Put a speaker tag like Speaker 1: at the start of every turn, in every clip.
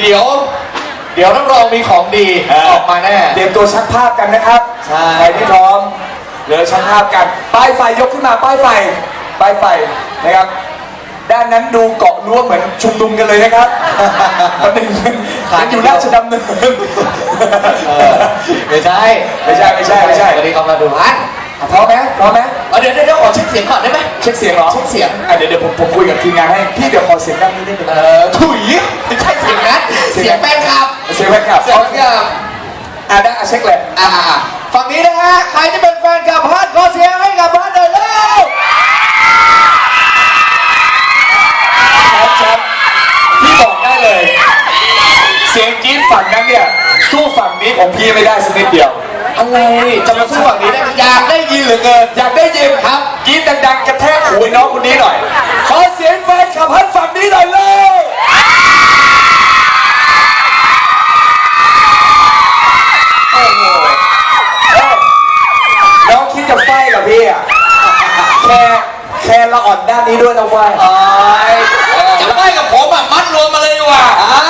Speaker 1: เดี๋ยว เดี๋ยวรับรองมีของดี
Speaker 2: เออ
Speaker 1: ออกมาแน่
Speaker 2: เตรียมตัวชักภาพกันนะครับ
Speaker 1: ใช่
Speaker 2: ใครที่พร้อมเหลือชักภาพกัน ป้ายไฟยกขึ้นมาป้ายไฟ ป้ายไฟนะครับ ด้านนั้นดูเกาะรั้วเหมือนชุมนุมกันเลยนะครับตอนหนึ่งยังอยู่ราชดำเนิน
Speaker 1: เออไม่ใช่
Speaker 2: ไม่ใช่ไม่ใช่ไม่ใช่
Speaker 1: วันนี้เขามาดูอัน
Speaker 2: พร้อมไหมพร้อมไหม
Speaker 1: เอาเดี๋ยวเดี๋ยวเดี๋ยวขอเช็คเสียงก่อนได้ไหม
Speaker 2: เช็คเสียงเหรอ
Speaker 1: เช็คเสียง
Speaker 2: อะเดี๋ยวเดี๋ยวผมผมคุยกับทีมงานให้พี่เดี๋ยวขอเสียงดังนิดนึง
Speaker 1: เออถุยไม่ใช่เสียงนั้นเสียงแฟนคลับ
Speaker 2: เสียงแฟนคลับ
Speaker 1: เสียงแฟนคลับ
Speaker 2: อะได้อะเช็คเลย
Speaker 1: อ่าฝั่งนี้นะฮะใครที่เป็นแฟนกับพัดขอเสียงให้กับพัดหน่อยเร็ว
Speaker 2: ครับครับพี่บอกได้เลย เสียงกรี๊ดฝั่งนั้นเนี่ยสู้ฝั่งนี้ของพี่ไม่ได้สักนิดเดียว
Speaker 1: อะไรจะมาสู้ฝั่งนี้ได้ไหมอยากได้ยินเหลือเกิน
Speaker 2: อยากได้ยินครับกรี๊ดดังๆกระแทกหูไอ้น้องคนนี้หน่อย ขอเสียงแฟนขับฮัทฝั่งนี้หน่อยเลย โอ้โหเอ้ยน้องคิดจะไฟกับพี่อะแค่แค่ละอ่อนด้านนี้ด้วยนะเว้ย
Speaker 1: เอ้ยจะไม่กับผมอะมัดรวมมาเลยดีกว่า
Speaker 2: อ่า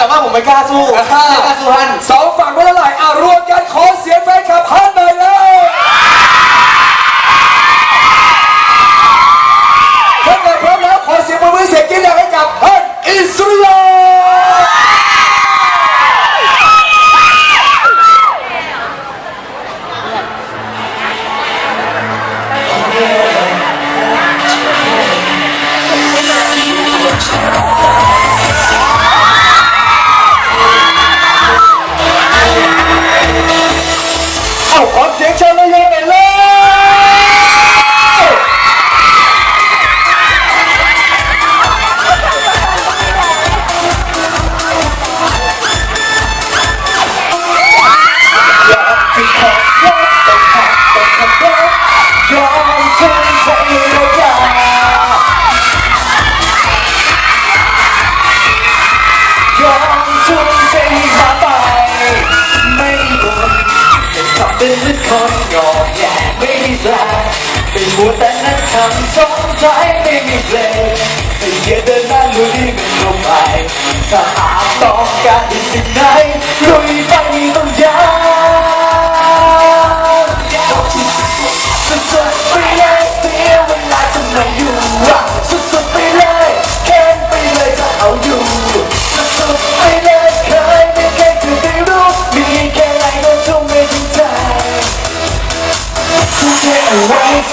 Speaker 1: แต่ว่าผมไม่กล้าสู้ไม่กล้าสู้ฮัน
Speaker 2: สองฝั่งไม่เท่าไหร่อะรวมกันขอเสียงแฟนคลับฮัทหน่อย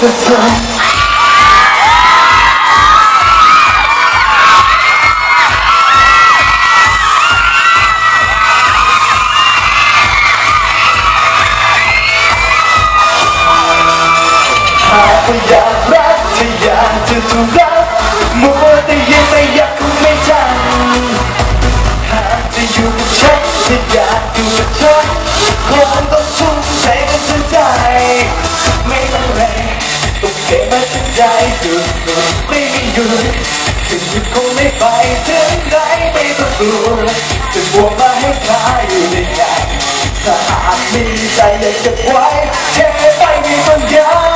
Speaker 2: ไว้ กลัวจะบวกมาให้คลายอยู่ในใจถ้าหากมีใจอยากจะไว้แค่ไปไม่ต้องยาว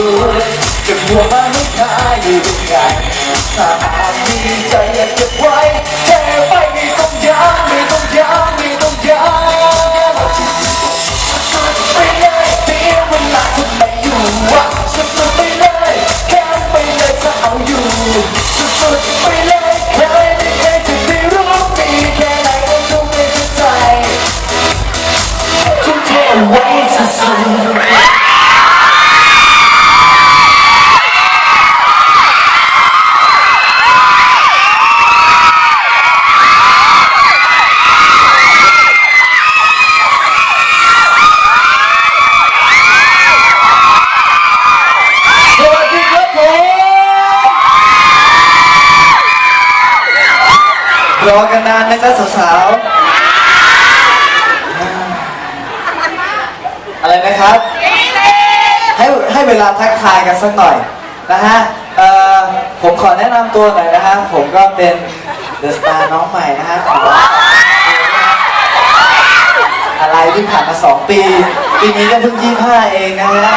Speaker 2: ไม่ต้องกลัวจะหัวมาให้คาอยู่ด้วยกันถ้าหากมีใจอยากเก็บไว้แต่ไม่ต้องย้ำไม่ต้องย้ำ รอกันนานนะจ๊ะสาวๆ อะไรนะครับ ให้ให้เวลาทักทายกันสักหน่อยนะฮะเอ่อผมขอแนะนำตัวหน่อยนะฮะ ผมก็เป็นเดอะสตาร์น้องใหม่นะฮะของเราอะไรที่ผ่านมาสองปี ปีนี้ก็เพิ่งยี่ห้าเองนะฮะ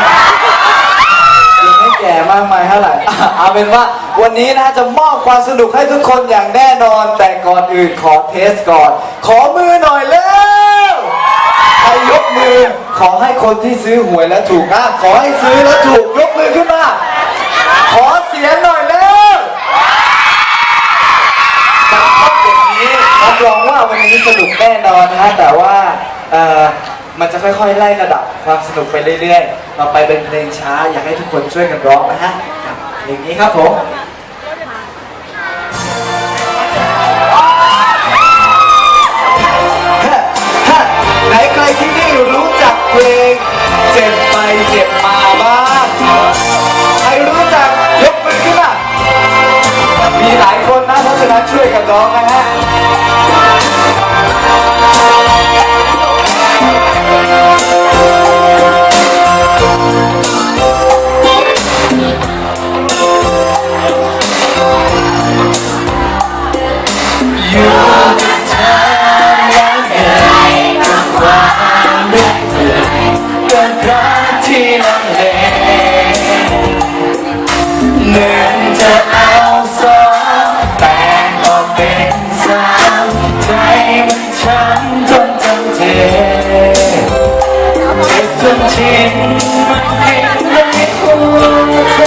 Speaker 2: ยังไม่แก่มากมายเท่าไหร่อะเอาเป็นว่า วันนี้นะจะมอบความสนุกให้ทุกคนอย่างแน่นอน แต่ก่อนอื่นขอเทสก่อน ขอมือหน่อยเร็วใครยกมือ ขอให้คนที่ซื้อหวยแล้วถูกนะขอให้ซื้อแล้วถูกยกมือขึ้นมา ขอเสียงหน่อยเร็วมันต้องอย่างนี้รับรองว่าวันนี้สนุกแน่นอนนะฮะแต่ว่าเอ่อมันจะค่อยๆ ไล่ระดับความสนุกไปเรื่อยๆเราไปเป็นเพลงช้าอยากให้ทุกคนช่วยกันร้องนะฮะ เพลงนี้ครับผมไหนใครที่นี่รู้จักเพลง เจ็บไปเจ็บมาบ้างใครรู้จักยกมือขึ้นมามีหลายคนนะเพราะฉะนั้นช่วยกันร้องนะฮะอ เกินรักที่ลังเลเหมือนจะเอาสองแต่ออกเป็นสามใจมันช้ำจนจำเทเจ็บจนชินมันกินในหัวใจ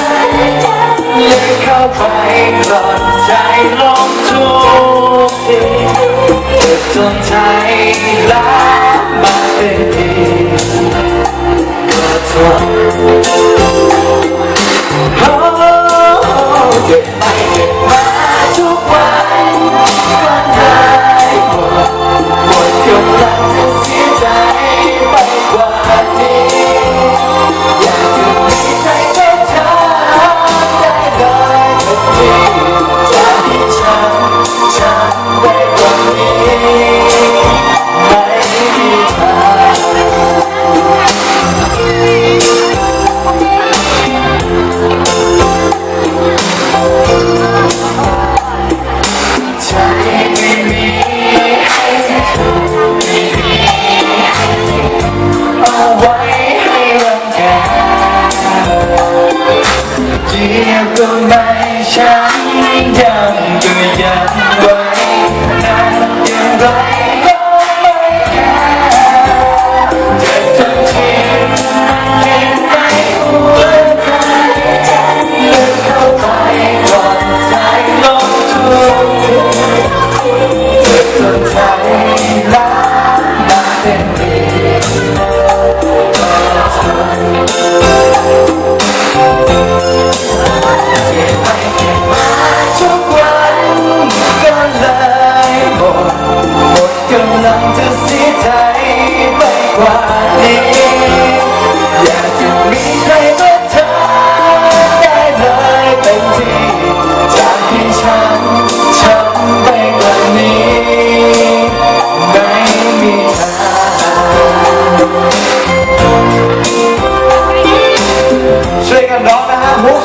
Speaker 2: เลยเข้าไปกลอนใจลงทุก ทีเจ็บจนใจล้ามาเป็นทีก็ทนโอ้เจ็บไปเจ็บมาทุกวันก็ได้หมดหมดกำลัง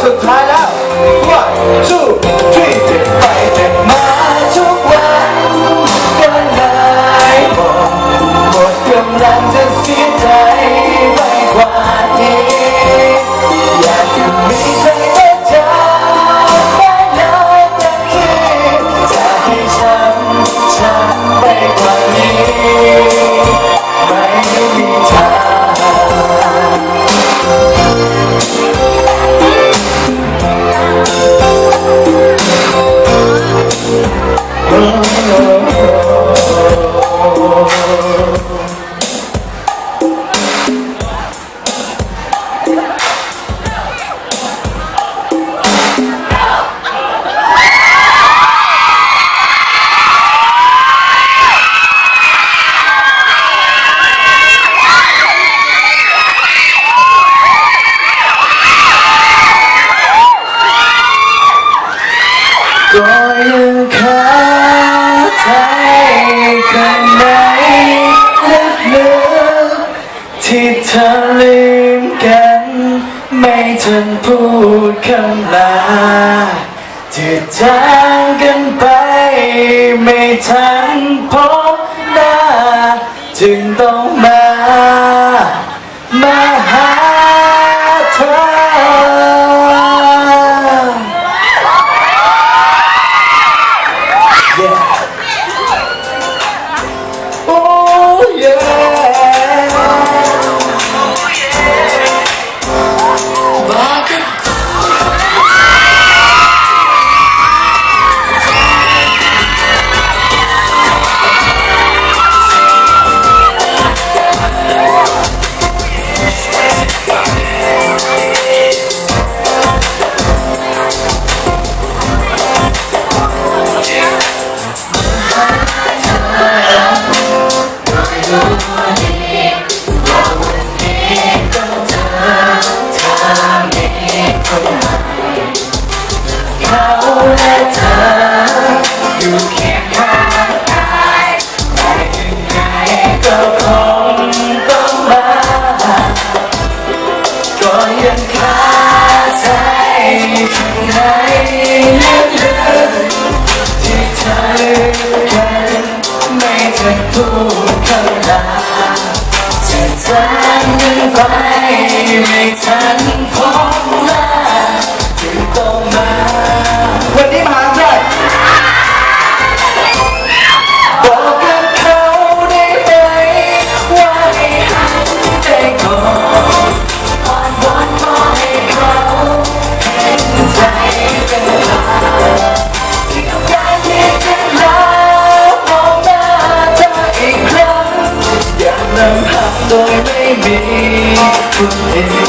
Speaker 2: สุดท้ายแล้ว one two three เจ็บไปเจ็บ ไปไม่ทันพอ ค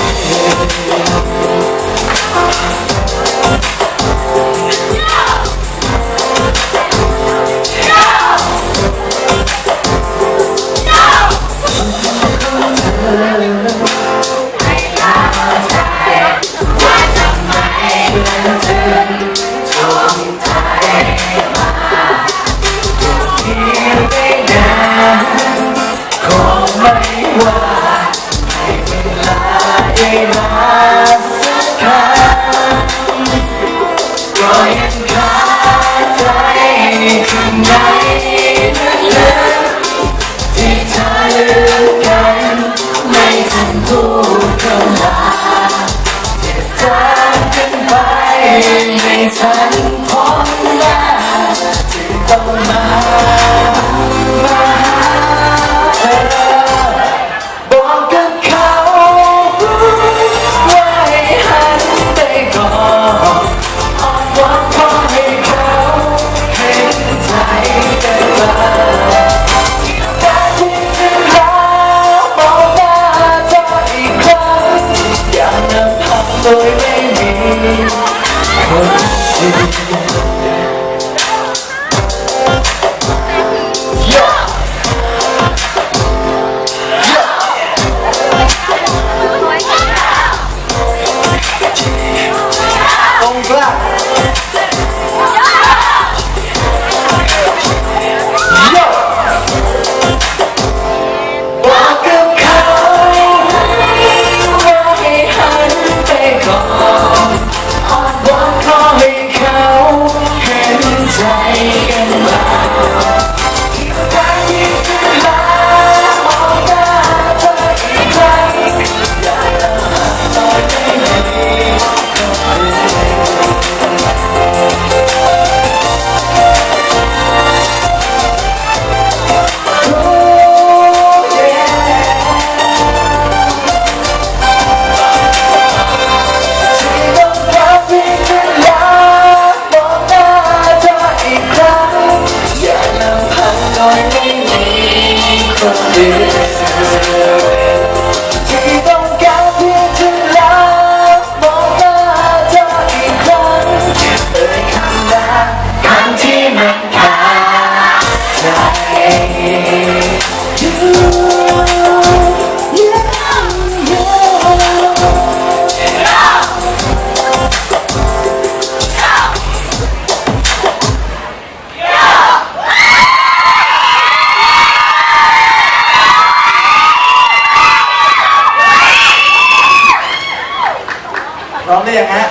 Speaker 2: ร้องได้ยังฮะ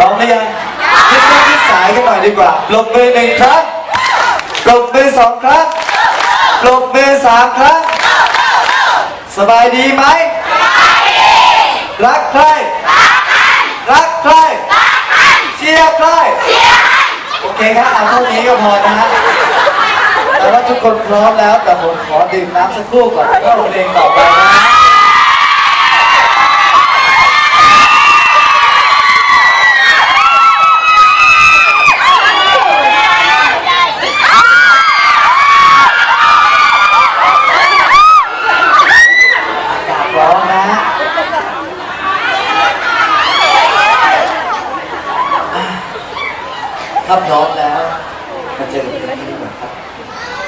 Speaker 2: ร้องได้
Speaker 3: ยั
Speaker 2: งพิดเส้นพิดสายกันหน่อยดีกว่าปรบมือหนึ่งครับปรบมือสองครับปรบมือสามครับสบายดีไหมรักใครรักใครเชียร์ใครโอเคครับเอาเท่านี้ก็พอนะฮะแต่ว่าทุกคนพร้อมแล้วแต่ผมขอดื่มน้ำสักครู่ก่อนเข้าเพลงต่อไปนะ はい。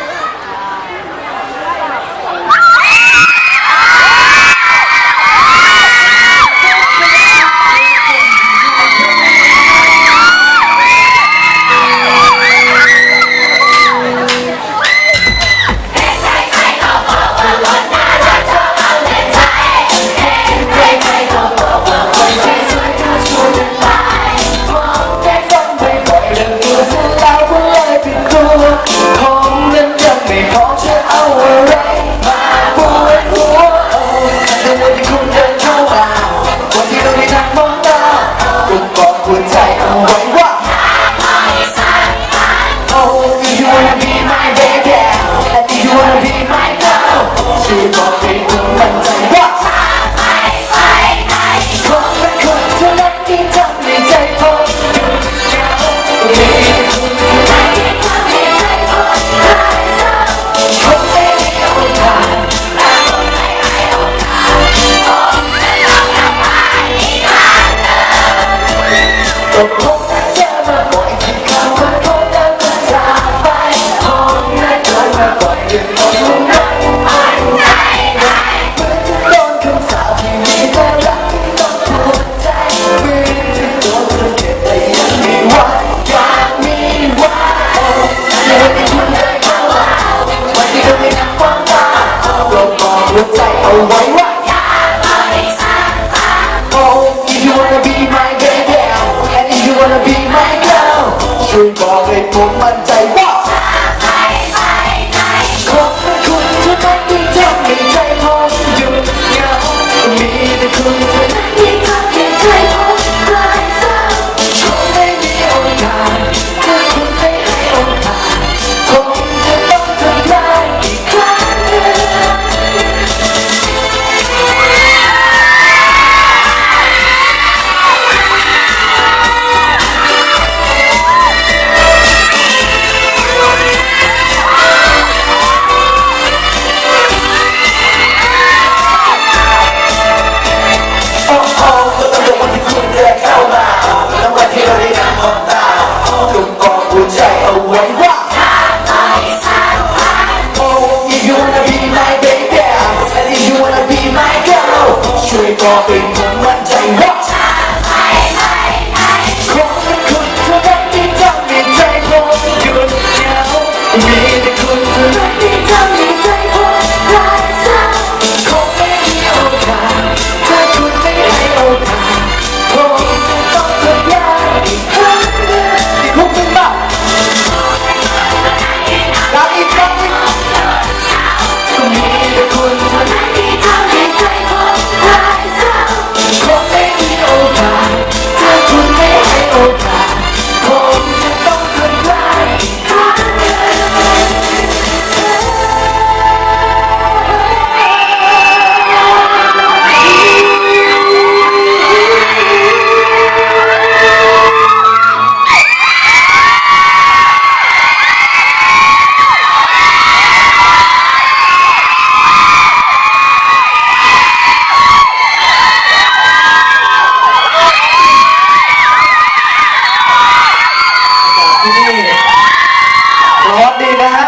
Speaker 2: ฮ
Speaker 4: อตดีนะฮะ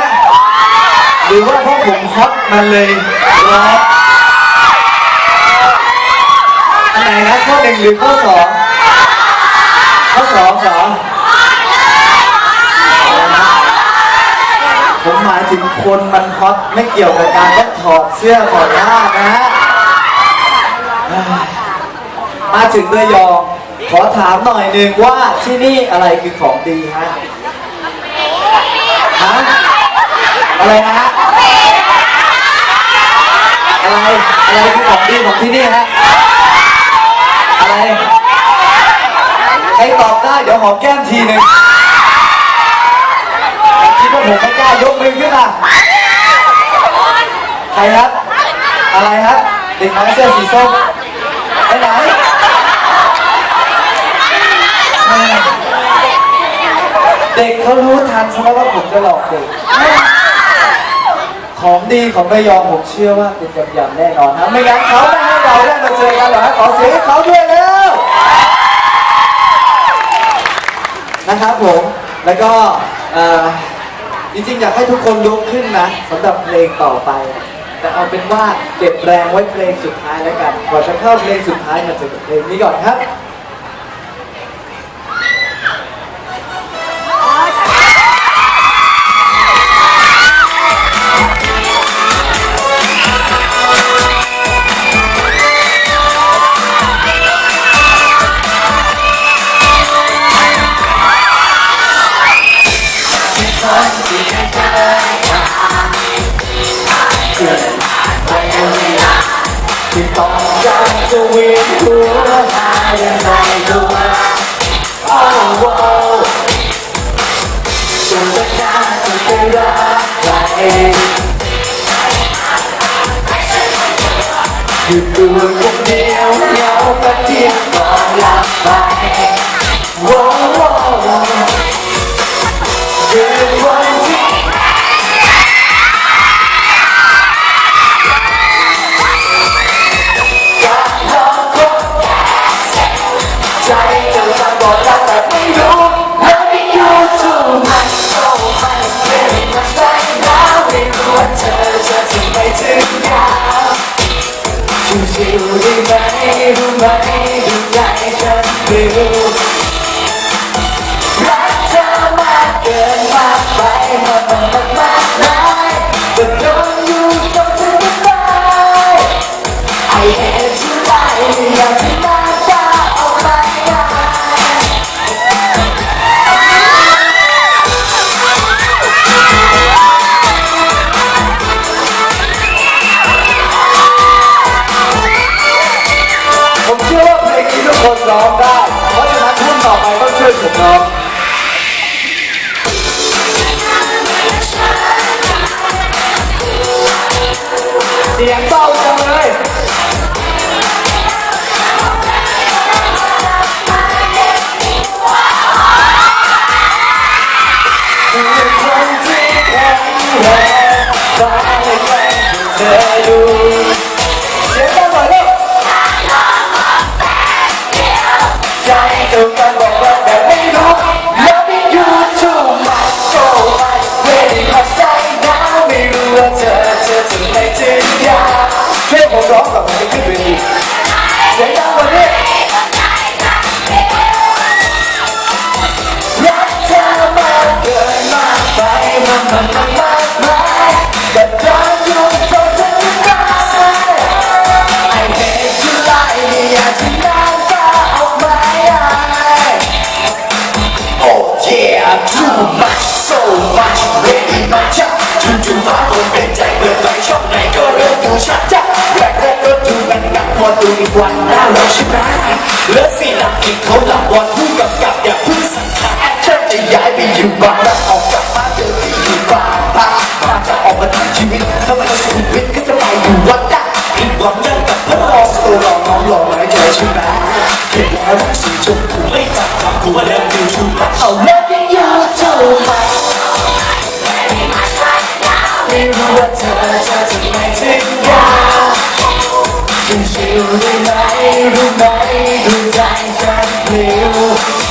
Speaker 4: หรือว่าพวกผม
Speaker 2: ฮอตมันเลยร้อนอันไหนนะข้อหนึ่งหรือข้อสองข้อสองเหรอผมหมายถึงคนมันฮอตไม่เกี่ยวกับการต้องถอดเสื้อถอดหน้านะฮะ มาถึงรยยอง ขอถามหน่อยหนึ่งว่าที่นี่อะไรคือของดีฮะ อะไรนะฮะ อะไร อะไรคือของดีของที่นี่ฮะ อะไร ใครตอบได้เดี๋ยวหอมแก้มทีหนึ่งคิดว่าผมไม่กล้ายกมือขึ้นมาใครครับ อะไรครับ เด็กน้อยเสื้อสีส้มไปไหนเด็กเขารู้ทันใช่ไหมว่าผมจะหลอกเด็ก ของดีของระยองผมเชื่อว่าเป็นยำยำแน่นอนนะไม่งั้นเขาไม่ให้เราได้มาเจอกันหรอกขอเสียงให้เขาด้วยแล้วนะครับผมแล้วก็จริงๆอยากให้ทุกคนยกขึ้นนะสำหรับเพลงต่อไป แต่เอาเป็นว่าเก็บแรงไว้เพลงสุดท้ายแล้วกันก่อนจะเข้าเพลงสุดท้ายมาเจอกับเพลงนี้ก่อนครับ จาการจะวิ่งหัวหายังไงดูโอ้โหสุดท้ายจะไปรักใครหยุดตัวคนเดียว จู่ๆฟ้าคงเป็นใจเปิดไฟช่องไหนก็เริ่มดูชัดจ้ะแรกแรกก็ดูมันหนักพอดูอีกวันน่ารักใช่ไหมเลิฟซีหลักอีกเขาหลับบอลผู้กำกับอย่าพิ่งสั่งขารฉันจะย้ายไปอยู่บ้างรักออกกลับมาเจอที่อยู่บ้างพาพานจะออกมาทำชีวิตถ้ามันจะชีวิตก็จะไปอยู่วัดได้ผิดหวังยังกับพระรองตัวรองน้องรองไว้ใจใช่ไหมเห็นแล้วมันสีชมพูไม่ฟังคำกูว่าเลิฟยูทูบเอา loving you too much ไม่รู้ว่าเธอจะถึงไม่ถึงยาคุณชิวได้ไหมรู้ไหมดูใจฉันปลิว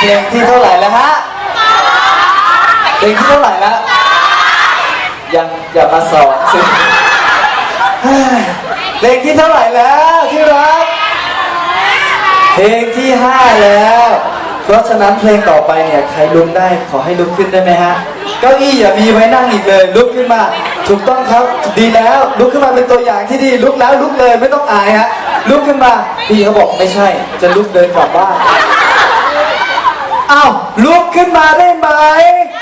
Speaker 2: เพ
Speaker 5: ลงที่เท่าไหร่แล้วฮะเพลงที่เท่าไหร่แล้วยังอย่ามาสอนสิเพลงที่เท่าไหร่แล้วที่รักเพลงที่ห้าแล้ว เพราะฉะนั้นเพลงต่อไปเนี่ยใครลุกได้ขอให้ลุกขึ้นได้ไหมฮะเก้าอี้อย่ามีไว้นั่งอีกเลย ลุกขึ้นมา ถูกต้องครับ ดีแล้วลุกขึ้นมาเป็นตัวอย่างที่ดีลุกแล้วลุกเลยไม่ต้องอายฮะลุกขึ้นมาพี่เขาบอกไม่ใช่ จะลุกเดินกลับบ้าน อ้าวลุกขึ้นมาได้ไหม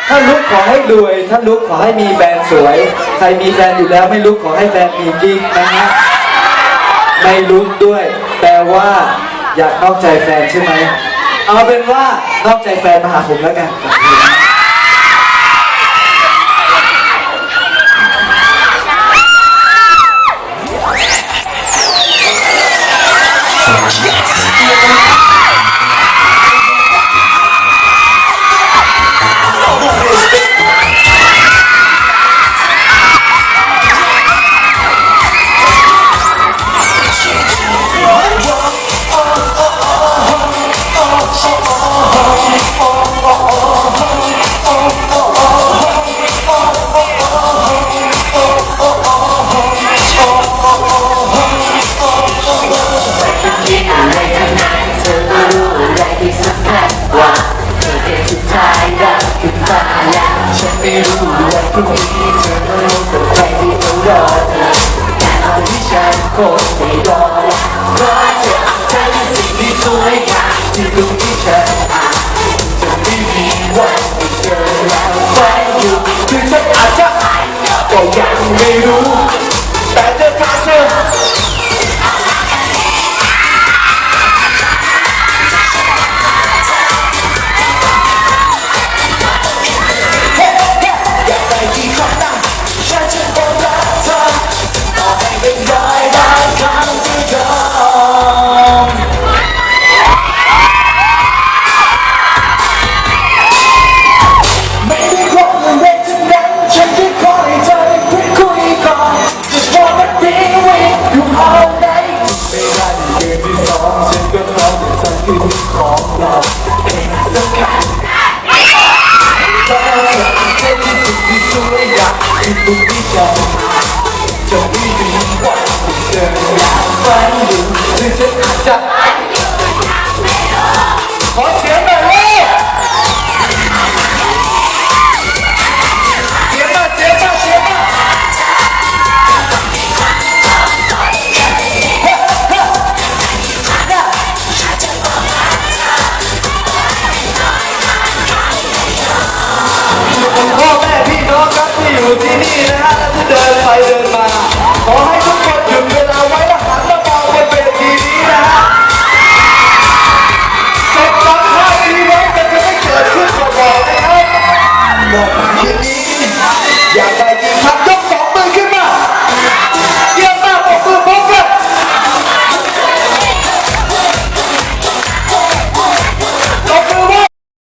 Speaker 5: ถ้าลุกขอให้รวย ถ้าลุกขอให้มีแฟนสวย ใครมีแฟนอยู่แล้วไม่ลุกขอให้แฟนมีกิ๊กนะฮะ ไม่ลุกด้วย แปลว่าอยากนอกใจแฟนใช่ไหม เอาเป็นว่านอกใจแฟนมาหาผมแล้วกัน
Speaker 2: ไม่รอแล้วเพราะเธอเธอเป็นสิ่งที่สวยงามที่ตรงที่ฉันอาจจะไม่มีวันได้เจอแล้วฝันอยู่
Speaker 6: ถึงฉันอาจจะ
Speaker 2: ก็ยังไม่รู้ากที่
Speaker 6: สุดที่จะจะไม่มีวันที่เจ